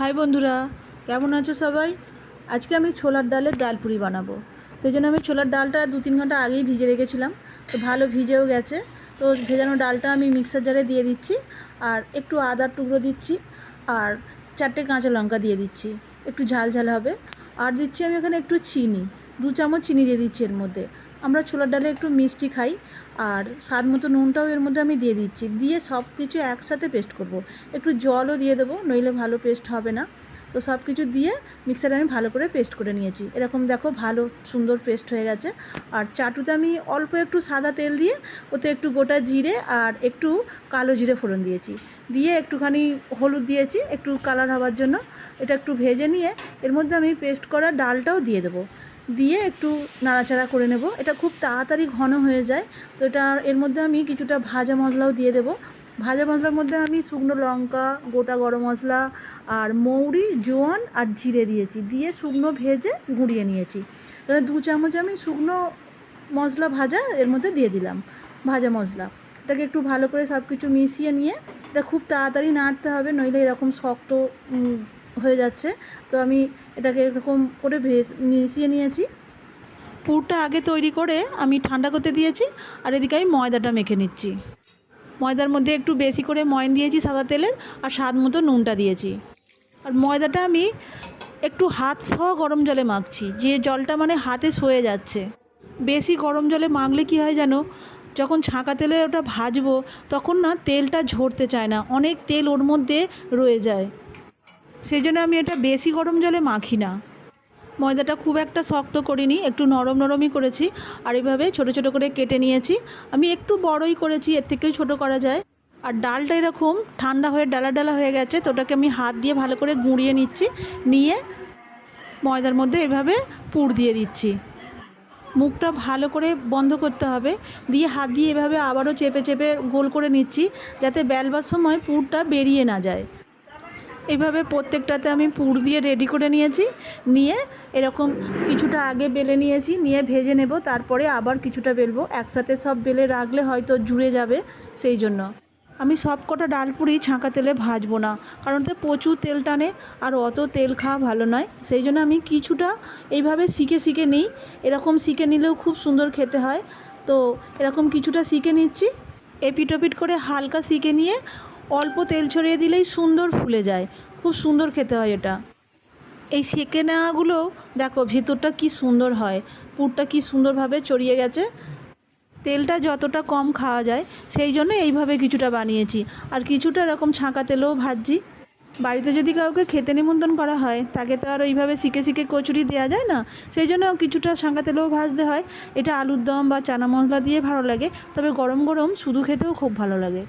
High বন্ধুরা, কেমন আছো সবাই? আজকে আমি ছোলার ডালের ডাল পুরি বানাবো। সেই জন্য আমি ছোলার ডালটা দু তিন ঘণ্টা আগেই ভিজে রেখেছিলাম, তো ভালো ভিজেও গেছে। তো ভেজানো ডালটা আমি মিক্সার জারে দিয়ে দিচ্ছি, আর একটু আদার টুকরো দিচ্ছি, আর চারটে কাঁচা লঙ্কা দিয়ে দিচ্ছি। একটু ঝাল ঝাল হবে। আর দিচ্ছি আমি এখানে একটু চিনি, দু চামচ চিনি দিয়ে দিচ্ছি এর মধ্যে। আমরা ছোলার ডালে একটু মিষ্টি খাই, আর স্বাদ মতো নুনটাও এর মধ্যে আমি দিয়ে দিচ্ছি। দিয়ে সব কিছু একসাথে পেস্ট করব। একটু জলও দিয়ে দেবো, নইলে ভালো পেস্ট হবে না। তো সব কিছু দিয়ে মিক্সারে আমি ভালো করে পেস্ট করে নিয়েছি। এরকম দেখো ভালো সুন্দর পেস্ট হয়ে গেছে। আর চাটুতে আমি অল্প একটু সাদা তেল দিয়ে, ওতে একটু গোটা জিরে আর একটু কালো জিরে ফোড়ন দিয়েছি। দিয়ে একটুখানি হলুদ দিয়েছি, একটু কালার হওয়ার জন্য। এটা একটু ভেজে নিয়ে এর মধ্যে আমি পেস্ট করা ডালটাও দিয়ে দেবো। দিয়ে একটু নাড়াচাড়া করে নেব। এটা খুব তাড়াতাড়ি ঘন হয়ে যায়। তো এটা এর মধ্যে আমি কিছুটা ভাজা মশলাও দিয়ে দেবো। ভাজা মশলার মধ্যে আমি শুকনো লঙ্কা, গোটা গরম মশলা আর মৌরি, জোয়ান আর জিরে দিয়েছি। দিয়ে শুকনো ভেজে গুঁড়িয়ে নিয়েছি। তাহলে দু চামচ আমি শুকনো মশলা ভাজা এর মধ্যে দিয়ে দিলাম, ভাজা মশলা। এটাকে একটু ভালো করে সব কিছু মিশিয়ে নিয়ে এটা খুব তাড়াতাড়ি নাড়তে হবে, নইলে এরকম শক্ত হয়ে যাচ্ছে। তো আমি এটাকে এরকম করে ভেজ, মিশিয়ে নিয়েছি। পুরটা আগে তৈরি করে আমি ঠান্ডা করতে দিয়েছি আর এদিকে আমি ময়দাটা মেখে নিচ্ছি। ময়দার মধ্যে একটু বেশি করে ময়ন দিয়েছি সাদা তেলের আর স্বাদ মতো নুনটা দিয়েছি। আর ময়দাটা আমি একটু হাত সহ গরম জলে মাখছি, যে জলটা মানে হাতে সয়ে যাচ্ছে। বেশি গরম জলে মাখলে কি হয় জানো, যখন ছাঁকা তেলে ওটা ভাজবো তখন না তেলটা ঝরতে চায় না, অনেক তেল ওর মধ্যে রয়ে যায়। সেই জন্য আমি এটা বেশি গরম জলে মাখি না। ময়দাটা খুব একটা শক্ত করিনি, একটু নরম নরমই করেছি, আর এইভাবে ছোটো ছোটো করে কেটে নিয়েছি। আমি একটু বড়ই করেছি, এর থেকেও ছোট করা যায়। আর ডালটা এরকম ঠান্ডা হয়ে ডালা ডালা হয়ে গেছে, তো ওটাকে আমি হাত দিয়ে ভালো করে গুঁড়িয়ে নিচ্ছি, নিয়ে ময়দার মধ্যে এভাবে পুর দিয়ে দিচ্ছি। মুখটা ভালো করে বন্ধ করতে হবে, দিয়ে হাত দিয়ে এভাবে আবারও চেপে চেপে গোল করে নিচ্ছি, যাতে বেলবার সময় পুরটা বেরিয়ে না যায়। এইভাবে প্রত্যেকটাতে আমি পুর দিয়ে রেডি করে নিয়েছি। নিয়ে এরকম কিছুটা আগে বেলে নিয়েছি, নিয়ে ভেজে নেব, তারপরে আবার কিছুটা বেলবো। একসাথে সব বেলে রাখলে হয়তো জুড়ে যাবে সেই জন্য। আমি সব কটা ডাল পুরি ছাঁকা তেলে ভাজবো না, কারণ তো প্রচুর তেল টানে আর অত তেল খাওয়া ভালো নয়। সেই জন্য আমি কিছুটা এইভাবে শিখে শিখে নিই। এরকম শিখে নিলেও খুব সুন্দর খেতে হয়। তো এরকম কিছুটা শিখে নিচ্ছি। এপিট ওপিট করে হালকা শিখে নিয়ে অল্প তেল ছড়িয়ে দিলেই সুন্দর ফুলে যায়। খুব সুন্দর খেতে হয় এটা। এই সেকে নেওয়াগুলো, দেখো ভেতরটা কি সুন্দর হয়। পুরটা কি সুন্দরভাবে ছড়িয়ে গেছে। তেলটা যতটা কম খাওয়া যায়, সেই জন্য এইভাবে কিছুটা বানিয়েছি। আর কিছুটা এরকম ছাঁকা তেলেও ভাজছি। বাড়িতে যদি কাউকে খেতে নিমন্ত্রণ করা হয়, তাকে তো আর ওইভাবে শিখে শিখে কচুরি দেওয়া যায় না। সেই জন্য কিছুটা ছাঁকা তেলেও ভাজতে হয়। এটা আলুর দম বা চানা মশলা দিয়ে ভালো লাগে। তবে গরম গরম শুধু খেতেও খুব ভালো লাগে।